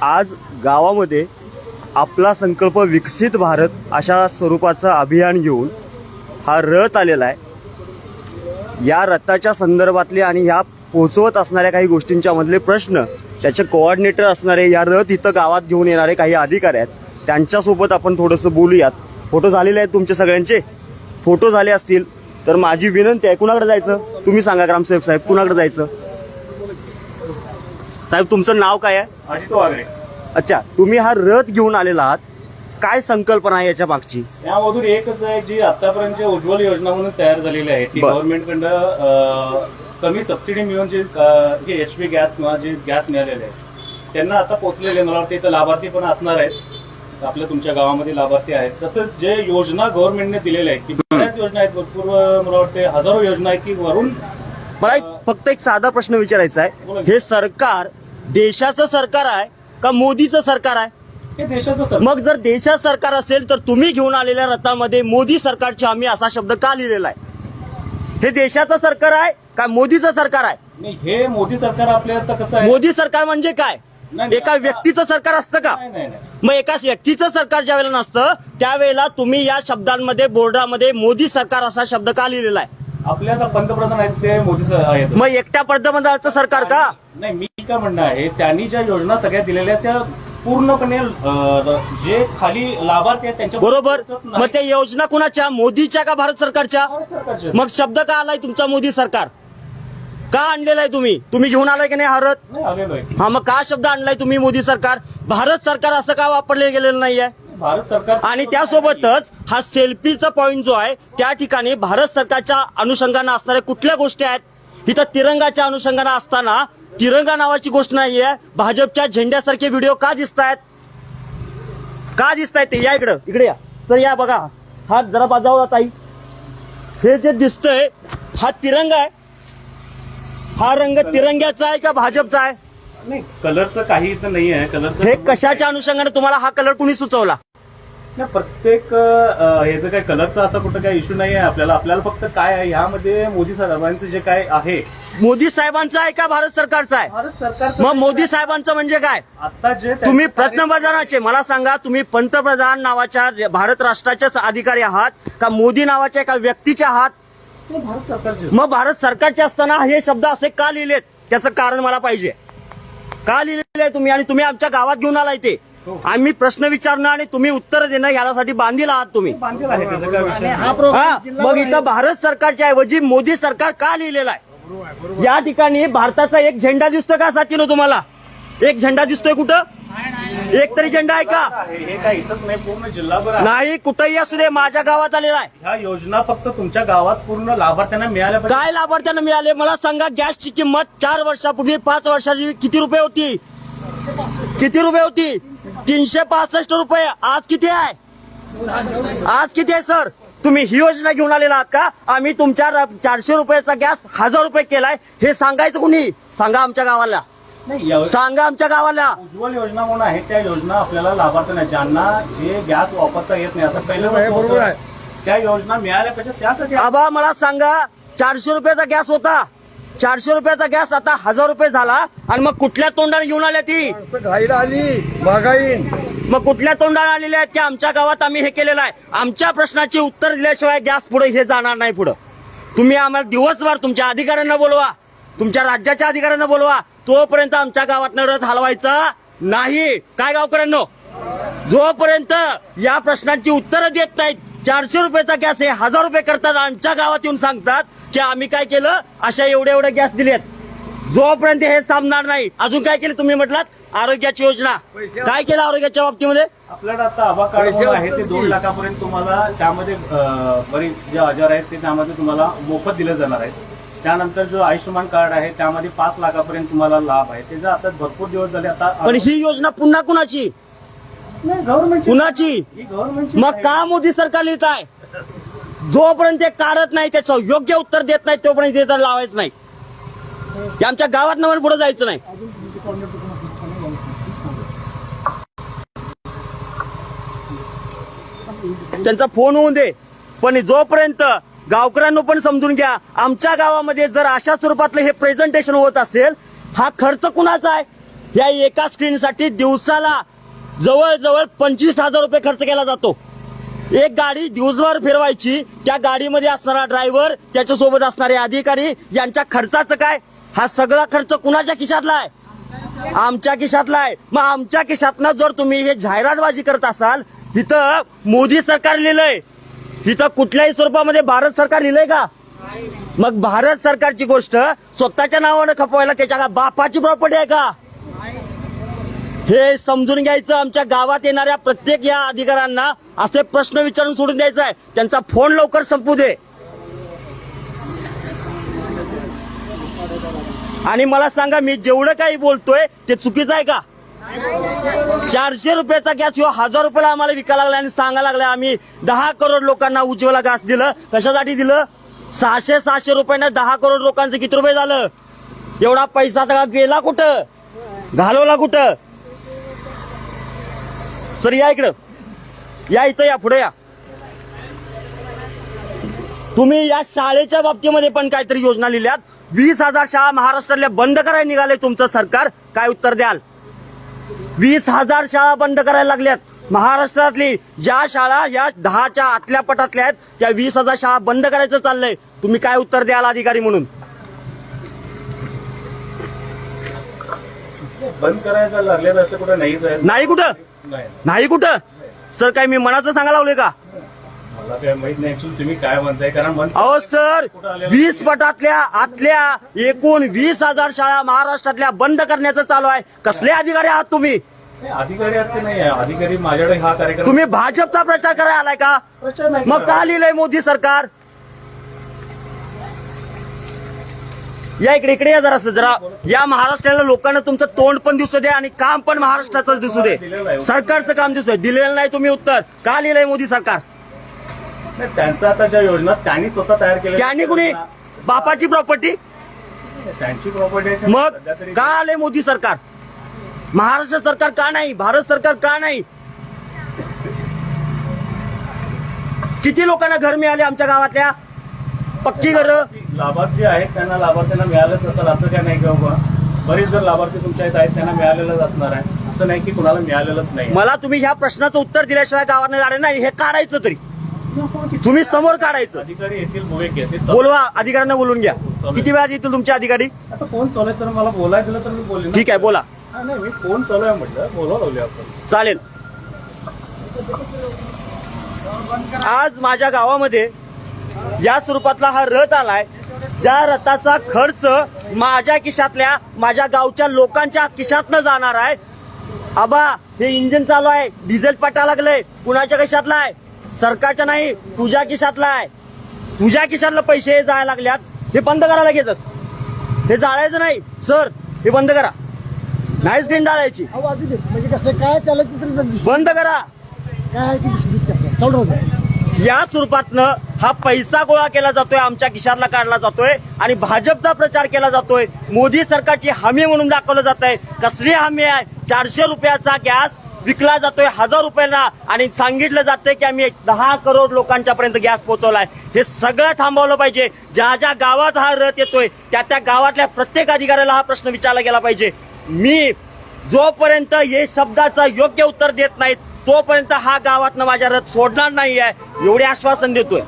आज गावामध्ये आपला संकल्प विकसित भारत अशा स्वरूपाचं अभियान घेऊन हा रथ आलेला आहे. या रथाच्या संदर्भातले आणि ह्या पोचवत असणाऱ्या काही गोष्टींच्या मधले प्रश्न त्याचे कोऑर्डिनेटर असणारे या रथ इथं गावात घेऊन येणारे काही अधिकारी आहेत त्यांच्यासोबत आपण थोडंसं बोलूयात. फोटो झालेले आहेत तुमचे सगळ्यांचे? फोटो झाले असतील तर माझी विनंती आहे कुणाकडे जायचं? तुम्ही सांगा ग्रामसेवक साहेब कुणाकडे जायचं? साहेब तुमचं नाव काय आहे? अच्छा तुम्ही हा रथ घेऊन आलेला आहात. काय संकल्पना आहे याच्या मागची? यामधून एकच आहे जी आतापर्यंत उज्ज्वल योजना म्हणून तयार झालेली आहे ती बर. गव्हर्नमेंटकडं अं, कमी सबसिडी मिळून जे एच पी गॅस किंवा जे गॅस मिळालेले आहे त्यांना आता पोहोचलेले मला वाटतं इथं लाभार्थी पण असणार आहेत. आपल्या तुमच्या गावामध्ये लाभार्थी आहेत. तसंच जे योजना गव्हर्नमेंटने दिलेल्या आहेत की बऱ्याच योजना आहेत भरपूर अं, मला वाटते हजारो योजना आहेत की वरून मला एक फक्त एक साधा प्रश्न विचारायचा आहे. हे सरकार देशाचं सरकार आहे का मोदीचं सरकार आहे? हे देशाचं मग जर देशात सरकार असेल तर तुम्ही घेऊन आलेल्या रथामध्ये मोदी सरकारचे आम्ही असा शब्द का लिहिलेला आहे? हे देशाचं सरकार आहे का मोदीचं सरकार आहे? नाही, हे मोदी सरकार आपल्या आता कसं आहे? मोदी सरकार म्हणजे काय? एका व्यक्तीचं सरकार असतं का? मग एका व्यक्तीचं सरकार ज्या वेळेला नसतं त्यावेळेला तुम्ही या शब्दांमध्ये बोर्डामध्ये मोदी सरकार असा शब्द का लिहिलेला आहे? आपल्या आता पंतप्रधान आहेत ते मोदी सर आहेत. मग एकट्या पंतप्रधानाचं सरकार का? नाही मी काय म्हणणं आहे त्यांनी ज्या योजना सगळ्या दिलेल्या आहेत, त्या पूर्णपणे अं, जे खाली लाभार्थी आहेत त्यांच्या बरोबर. मग. त्या योजना कुणाच्या? मोदीच्या का भारत सरकारच्या? भारत. मग शब्द का आलाय तुमचा मोदी सरकार? का आणलेला आहे तुम्ही? तुम्ही घेऊन आलाय की नाही आहे. हा मग का शब्द आणलाय तुम्ही मोदी सरकार? भारत सरकार असं का वापरले गेलेलं नाहीये? भारत सरकार आणि त्यासोबतच हा सेल्फीचा पॉइंट जो आहे त्या ठिकाणी भारत सरकारच्या अनुषंगानं असणाऱ्या कुठल्या गोष्टी आहेत? इथं तिरंगाच्या अनुषंगानं असताना तिरंगा नावाची गोष्ट नाहीये. भाजपच्या झेंड्यासारखे व्हिडिओ का दिसत आहेत का दिसत आहेत ते? या इकडं इकडे या. सर या बघा. हा जरा बाजावला ताई हे जे दिसतंय हा तिरंगा आहे. हा रंग तिरंग्याचा आहे का भाजपचा आहे? नाही कलरचं काहीच नाही आहे. कलरचं हे कशाच्या अनुषंगाने तुम्हाला हा कलर कुणी सुचवला? नाही, प्रत्येक अं, जे काही कलरचा असा कुठं काही इश्यू नाही आहे. आपल्याला आपल्याला फक्त काय आहे? ह्यामध्ये मोदी साहेबांचं जे काय आहे. मोदी साहेबांचा आहे का भारत सरकारचा आहे? भारत सरकार मग मोदी साहेबांचं म्हणजे काय? आता जे त्यांचं तुम्ही पंतप्रधानाचे मला सांगा तुम्ही पंतप्रधान नावाच्या भारत राष्ट्राचे अधिकारी आहात का मोदी नावाच्या एका व्यक्तीचे आहात? भारत सरकारचे मग भारत सरकारचे असताना हे शब्द असे का लिहिलेत? त्याचं कारण मला पाहिजे. का लिहिलेले आहे तुम्ही? आणि तुम्ही आमच्या गावात घेऊन आलाय ते. हो. आम्ही प्रश्न विचारणं आणि तुम्ही उत्तर देणं यासाठी बांधील आहात तुम्ही. बांधील आहे त्याचा. काय विषय नाही. हा मग इथं भारत सरकारच्या ऐवजी मोदी सरकार का लिहिलेलं आहे? या ठिकाणी भारताचा एक झेंडा दिसतोय का साथीनं तुम्हाला? एक झेंडा दिसतोय कुठं? एक तरी झेंडा आहे का? हे काय इथंच नाही पूर्ण जिल्हाभर आहे. नाही कुठंही असू दे माझ्या गावात आलेला आहे. ह्या योजना फक्त तुमच्या गावात पूर्ण लाभार्थ्यांना मिळाल्या पाहिजे. काय लाभार्थ्यांना मिळाले? मला सांगा गॅसची किंमत चार वर्षापूर्वी पाच वर्षाची किती रुपये होती? किती रुपये होती? तीनशे पासष्ट रुपये. आज किती आहे? आज किती आहे सर? तुम्ही ही योजना घेऊन आलेला आहात का? आम्ही तुमच्या र- चारशे रुपयाचा गॅस हजार रुपये केलाय. हे सांगायचं कुणी? सांगा आमच्या गावाला. नाही सांगा आमच्या गावाला. उज्ज्वल योजना म्हणून आहे त्या योजना आपल्याला लाभार्थ्यांना ज्यांना जे गॅस वापरता येत नाही आता पहिलं कसं होतं, त्या योजना मिळाल्या पाहिजे त्यासाठी आबा मला सांगा चारशे रुपयाचा गॅस होता. चारशे रुपयाचा गॅस आता हजार रुपये झाला. आणि मग कुठल्या तोंडाने घेऊन आल्या ती? घाईला आली महागाईन मग कुठल्या तोंडाने आलेल्या आहेत की आमच्या गावात आम्ही हे केलेलं आहे. आमच्या प्रश्नाची उत्तर दिल्याशिवाय गॅस पुढे हे जाणार नाही पुढं. तुम्ही आम्हाला दिवसभर तुमच्या अधिकाऱ्यांना बोलवा. तुमच्या राज्याच्या अधिकाऱ्यांना बोलवा. तोपर्यंत आमच्या गावात रथ हलवायचा नाही. काय गावकऱ्यांनो? जोपर्यंत या प्रश्नांची उत्तरं देत नाहीत चारशे रुपयाचा गॅस हे हजार रुपये करतात आमच्या गावात येऊन सांगतात की आम्ही काय केलं? अशा एवढे एवढे गॅस दिलेत. जोपर्यंत हे सामणार नाही अजून काय केलं तुम्ही म्हटलात? आरोग्याची योजना. काय केलं आरोग्याच्या बाबतीमध्ये? आपल्याला आता आभा कार्ड आहे ते दोन लाखापर्यंत तुम्हाला त्यामध्ये बरेच जे आजार आहेत ते त्यामध्ये तुम्हाला मोफत दिले जाणार आहेत. त्यानंतर जो आयुष्यमान कार्ड आहे त्यामध्ये पाच लाखापर्यंत तुम्हाला लाभ आहे. त्याचा आता भरपूर दिवस झाले आता पण ही योजना पुन्हा कुणाची? गव्हर्नमेंट कुणाची? ही गव्हर्नमेंटची मग का मोदी सरकार लिहित आहे? जोपर्यंत ते काढत नाही त्याचं योग्य उत्तर देत नाही तोपर्यंत ते तर लावायचं नाही. हे आमच्या गावात नवर पुढे जायचं नाही. त्यांचा फोन होऊन दे. पण जोपर्यंत गावकऱ्यांनो पण समजून घ्या आमच्या गावामध्ये जर अशा स्वरूपातलं हे प्रेझेंटेशन होत असेल हा खर्च कुणाचा आहे? या एका स्क्रीनसाठी दिवसाला जवळजवळ पंचवीस हजार रुपये खर्च केला जातो. एक गाडी दिवसभर फिरवायची त्या गाडीमध्ये असणारा ड्रायव्हर त्याच्यासोबत असणारे अधिकारी यांच्या खर्चाचं काय? हा सगळा खर्च कुणाच्या खिशातला आहे? आमच्या खिशातला आहे. मग आमच्या खिशातनं जर तुम्ही हे जाहिरातबाजी करत असाल इथं मोदी सरकार लिहिलंय इथं कुठल्याही स्वरूपामध्ये भारत सरकार लिहिलंय का? मग भारत सरकारची गोष्ट स्वतःच्या नावानं खपवायला त्याच्या का बापाची प्रॉपर्टी आहे का? हे समजून घ्यायचं आमच्या गावात येणाऱ्या प्रत्येक या अधिकाऱ्यांना असे प्रश्न विचारून सोडून द्यायचा आहे. त्यांचा फोन लवकर संपू दे. आणि मला सांगा मी जेवढं काही बोलतोय ते चुकीचं आहे का? चारशे रुपयाचा गॅस ह्यो हजार रुपयाला आम्हाला विकायला लागला आणि सांगायला लागला आम्ही दहा करोड लोकांना उज्ज्वला गॅस दिलं. कशासाठी दिलं? सहाशे सहाशे रुपयानं दहा करोड लोकांचं किती रुपये झालं? एवढा पैसा सगळा गेला कुठं? घालवला कुठं? सर या इकडं. या इथं या पुढे या. तुम्ही या शाळेच्या बाबतीमध्ये पण काहीतरी योजना लिहिल्यात. वीस हजार शाळा महाराष्ट्रातल्या बंद करायला निघाले तुमचं सरकार. काय उत्तर द्याल? वीस हजार शाळा बंद करायला लागल्यात. महाराष्ट्रातली ज्या शाळा या दहाच्या आतल्या पटातल्या आहेत त्या वीस हजार शाळा बंद करायचं चाललंय. तुम्ही काय उत्तर द्याल अधिकारी म्हणून? बंद करायचं लागले असं कुठं नाही कुठं? नाही. नाही कुठं? सर काय मी मनाचं सांगायला लावले का? मला काय माहीत नाही. ऍक्च्युली तुम्ही काय म्हणताय? कारण बंद अहो सर वीस पटातल्या आतल्या एकूण वीस हजार शाळा महाराष्ट्रातल्या बंद करण्याचं चालू आहे. कसले अधिकारी आहात तुम्ही? नाही, अधिकारी असते नाही? आहे. अधिकारी माझ्याकडे हा कार्यक्रम तुम्ही भाजपचा प्रचार करायला आलाय का? प्रचार नाही मग. का लिहिलंय मोदी सरकार? या इकडे इकडे या जरा जरा. या महाराष्ट्राला लोकांना तुमचं तोंड पण दिसू दे आणि काम पण महाराष्ट्राचं दिसू दे. सरकारचं काम दिसू दे. दिलेलं नाही तुम्ही उत्तर. का लिहिलंय मोदी सरकार? नाही, त्यांचं आता ज्या योजना त्यांनी स्वतः तयार केल्या त्यांनी कुणी? बापाची प्रॉपर्टी त्यांची प्रॉपर्टी मग का आले मोदी सरकार? महाराष्ट्र सरकार का नाही? भारत सरकार का नाही? किती लोकांना घर मिळाले आमच्या गावातल्या? पक्की घर? लाभार्थी आहेत त्यांना लाभार्थ्यांना मिळालंच असेल असं काय नाही किंवा बरेच जर लाभार्थी तुमच्या इथं आहेत त्यांना मिळालेलंच असणार आहे. असं नाही की कुणाला मिळालेलंच नाही मला तुम्ही ह्या प्रश्नाचं उत्तर दिल्याशिवाय गावानं गाडे नाही हे काढायचं तरी. तुम्ही समोर काढायचं. अधिकारी येतील बोलवा अधिकाऱ्यांना बोलून घ्या. किती वेळात येतील तुमचे अधिकारी? आता फोन चालू आहे सर. मला बोलायला दिलं तर मी बोलेन ठीक आहे बोला. नाही मी फोन चालू आहे म्हटलं. बोलवा लावले आपण. चालेल. आज माझ्या गावामध्ये या स्वरूपातला हा रथ आलाय. ज्या रथाचा खर्च माझ्या खिशातल्या माझ्या गावच्या लोकांच्या खिशातनं जाणार आहे. आबा हे इंजिन चालू आहे. डिझेल पटा लागलंय. कुणाच्या खिशातला आहे? सरकारच्या नाही तुझ्या खिशातला आहे. तुझ्या खिशातलं पैसे जायला लागल्यात हे बंद करा लगेचच. हे जाळायचं नाही. सर हे बंद करा. नाही स्क्रीन दे. म्हणजे कसं काय त्याला बंद करा. काय. या स्वरूपातनं हा पैसा गोळा केला जातोय आमच्या खिशातला काढला जातोय आणि भाजपचा प्रचार केला जातोय. मोदी सरकारची हमी म्हणून दाखवलं जात आहे कसली हमी आहे? चारशे रुपयाचा गॅस विकला जातोय हजार रुपयांना आणि सांगितलं जातंय की आम्ही दहा करोड लोकांच्या पर्यंत गॅस पोहोचवलाय. हे सगळं थांबवलं पाहिजे. ज्या ज्या गावात हा रथ येतोय त्या त्या गावातल्या प्रत्येक अधिकाऱ्याला हा प्रश्न विचारला गेला पाहिजे. मी जोपर्यंत हे शब्दाचं योग्य उत्तर देत नाहीत तोपर्यंत हा गावातनं माझ्या रथ सोडणार नाही आहे एवढे आश्वासन देतोय.